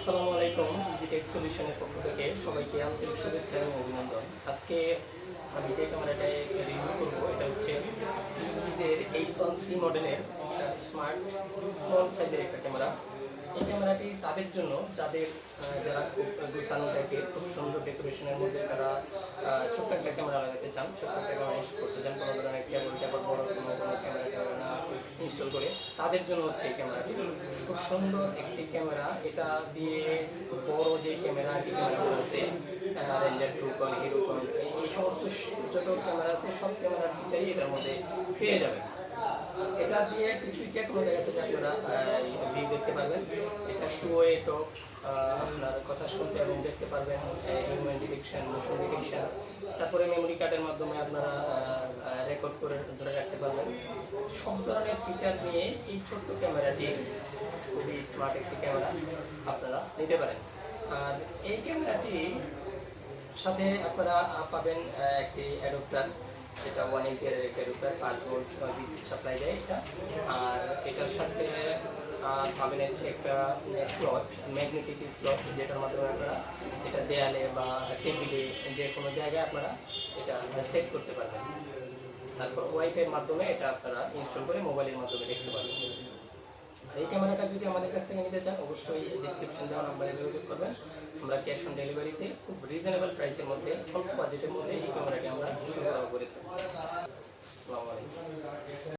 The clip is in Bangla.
আসসালামু আলাইকুম ডিজিটেক সলিউশনের পক্ষ থেকে সবাইকে আন্তরিক শুভেচ্ছা এবং অভিনন্দন। আজকে আমি যে ক্যামেরাটায় রিভিউ করব এটা হচ্ছে ফিলিপসের এইচ ওয়ান সি মডেলের একটা স্মার্ট স্মল সাইজের একটা ক্যামেরা। এই ক্যামেরাটি তাদের জন্য যাদের যারা খুব গোছানো থাকে খুব সুন্দর ডেকোরেশনের মধ্যে আহ, ছোট্ট একটা ক্যামেরা লাগাতে চান। ছোট্ট একটা ক্যামেরা ইনস্টল করতে চান কোনো ধরনের কেবল টেবল বড় কোনো কোনো ক্যামেরা ট্যামেরা না ইনস্টল করে তাদের জন্য হচ্ছে এই ক্যামেরাটি খুব সুন্দর একটি ক্যামেরা এটা দিয়ে বড় যে ক্যামেরা আইটি ক্যামেরাগুলো আছে রেঞ্জার ট্রুকন হিরোকন এই সমস্ত যত ক্যামেরা আছে, সব ক্যামেরার ফিচারই এটার মধ্যে পেয়ে যাবেন। এটা দিয়ে কিছু যে কোনো জায়গা আপনারা ভিউ দেখতে পারবেন। এটা টু ওয়ে টক আপনার কথা শুনতে এবং দেখতে পারবেন হিউম্যান ডিটেকশন মোশন ডিটেকশন তারপরে মেমোরি কার্ডের মাধ্যমে আপনারা রেকর্ড করে ধরে রাখতে পারবেন। সব ধরনের ফিচার নিয়ে এই ছোট্ট ক্যামেরাটি খুবই স্মার্ট একটি ক্যামেরা আপনারা নিতে পারেন। আর এই ক্যামেরাটি সাথে আপনারা পাবেন একটি অ্যাডপ্টার যেটা ওয়ান এমপিয়ারের একটি অ্যাডপ্টার পাঁচ ভোল্ট বিদ্যুৎ সাপ্লাই দেয় এটা। আর এটার সাথে পাবেন হচ্ছে একটা স্লট ম্যাগনেটিক স্লট যেটার মাধ্যমে আপনারা এটা দেয়ালে বা টেবিলে যে কোনো জায়গায় আপনারা এটা সেট করতে পারবেন। তারপর ওয়াইফাইয়ের মাধ্যমে এটা আপনারা ইনস্টল করে মোবাইলের মাধ্যমে দেখতে পারবেন আর এই ক্যামেরাটা যদি আমাদের কাছ থেকে নিতে চান, অবশ্যই ডিসক্রিপশন দেওয়া নাম্বারে যোগাযোগ করবেন। আমরা ক্যাশ অন ডেলিভারিতে খুব রিজনেবল প্রাইসের মধ্যে, অল্প বাজেটের মধ্যে এই ক্যামেরাটি আমরা সরবরাহ করে থাকি।